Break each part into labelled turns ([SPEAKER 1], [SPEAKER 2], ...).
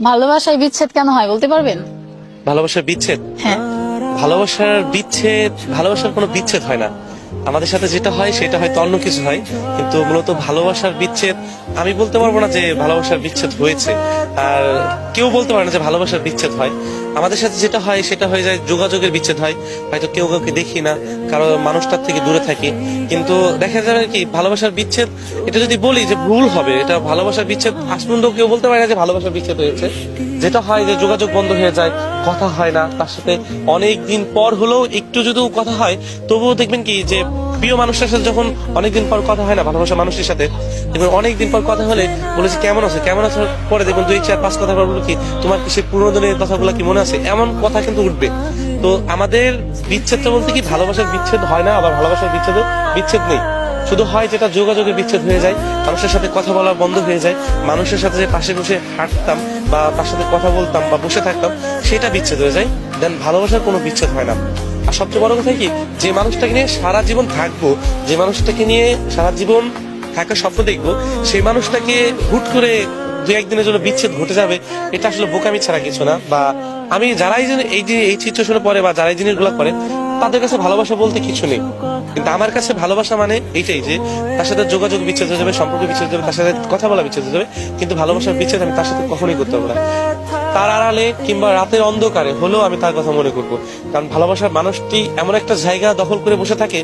[SPEAKER 1] ভালোবাসায় বিচ্ছেদ কেন হয় বলতে পারবেন?
[SPEAKER 2] ভালোবাসার বিচ্ছেদ?
[SPEAKER 1] হ্যাঁ।
[SPEAKER 2] ভালোবাসার বিচ্ছেদ ভালোবাসার কোনো বিচ্ছেদ হয় না। আমাদের সাথে যেটা হয় সেটা হয়তো অন্য কিছু হয় কিন্তু মূলত ভালোবাসার বিচ্ছেদ আমি বলতে পারব না যে ভালোবাসার বিচ্ছেদ হয়েছে। আর কেউ বলতে পারে না যে ভালোবাসার বিচ্ছেদ হয়। আমাদের সাথে যেটা হয়, সেটা হয়ে যায়, যোগাযোগের বিচ্ছেদ হয়। হয়তো কেউ কাউকে দেখি না, কারও মানুষটার থেকে দূরে থাকি। কিন্তু দেখা যাবে কি, ভালোবাসার বিচ্ছেদ, এটা যদি বলি যে ভুল হবে, এটা ভালোবাসার বিচ্ছেদ পর্যন্ত কেউ বলতে পারে না যে ভালোবাসার বিচ্ছেদ হয়েছে। যেটা হয় যে যোগাযোগ বন্ধ হয়ে যায়, কথা হয় না, তার সাথে অনেক দিন পর হলেও একটু যদি কথা হয়, তবুও দেখবেন কি যে প্রিয় মানুষটার সাথে যখন অনেকদিন পর কথা হয় না ভালোবাসা মানুষের সাথে দেখবেন অনেকদিন পর কথা হলে বলেছে কেমন আছে? কেমন আছে? পরে দেখবেন দুই, চার, পাঁচ কথা বলব কি, তোমার কি সে পুরোনো দিনের কথাগুলো কি মনে আছে? এমন কথা কিন্তু উঠবে। তো আমাদের বিচ্ছেদটা বলতে কি, ভালোবাসার বিচ্ছেদ হয় না, আবার ভালোবাসার বিচ্ছেদ বিচ্ছেদ নেই। শুধু হয় যেটা যোগাযোগের বিচ্ছেদ হয়ে যায়, মানুষের সাথে কথা বলা বন্ধ হয়ে যায়, মানুষের সাথে যে পাশে বসে হাঁটতাম বা তার সাথে কথা বলতাম বা বসে থাকতাম, সেটা বিচ্ছেদ হয়ে যায়। দেন ভালোবাসার কোনো বিচ্ছেদ হয় না। আর সবচেয়ে বড় কথা কি, যে মানুষটাকে নিয়ে সারা জীবন থাকব, যে মানুষটাকে নিয়ে সারা জীবন থাকার স্বপ্ন দেখব, সেই মানুষটাকে হুট করে দু একদিনের জন্য বিচ্ছেদ ঘটে যাবে, এটা আসলে বোকামি ছাড়া কিছু না। বা আমি যারাই এই যে এই সিচুয়েশনে পড়ে বা যারাই জিনিসগুলো করে তাদের কাছে ভালোবাসা বলতে কিছু নেই। কিন্তু আমার কাছে ভালোবাসা মানে এইটাই যে, তার সাথে যোগাযোগ বিচ্ছেদ হয়ে যাবে, সম্পর্ক বিচ্ছেদ হয়ে যাবে, তার সাথে কথা বলা বিচ্ছেদ হয়ে যাবে, কিন্তু ভালোবাসার বিচ্ছেদ আমি তার সাথে কখনোই করতে পারব না। তার আড়ালে কিংবা রাতের অন্ধকারে হলেও আমি তার কথা মনে করব। কারণ ভালোবাসার মানুষটি এমন একটা জায়গা দখল করে বসে থাকে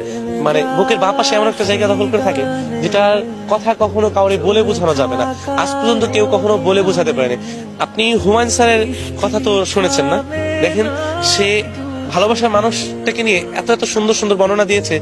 [SPEAKER 2] মানে বুকের বাঁ পাশে এমন একটা জায়গা দখল করে থাকে, যেটার কথা কখনো কাউরে বলে বোঝানো যাবে না। আজ পর্যন্ত কেউ কখনো বলে বোঝাতে পারেনি। আপনি হুমায়ুন স্যারের কথা তো শুনেছেন না? দেখেন, সে ভালোবাসার মানুষটাকে নিয়ে এত এত সুন্দর সুন্দর বর্ণনা দিয়েছে।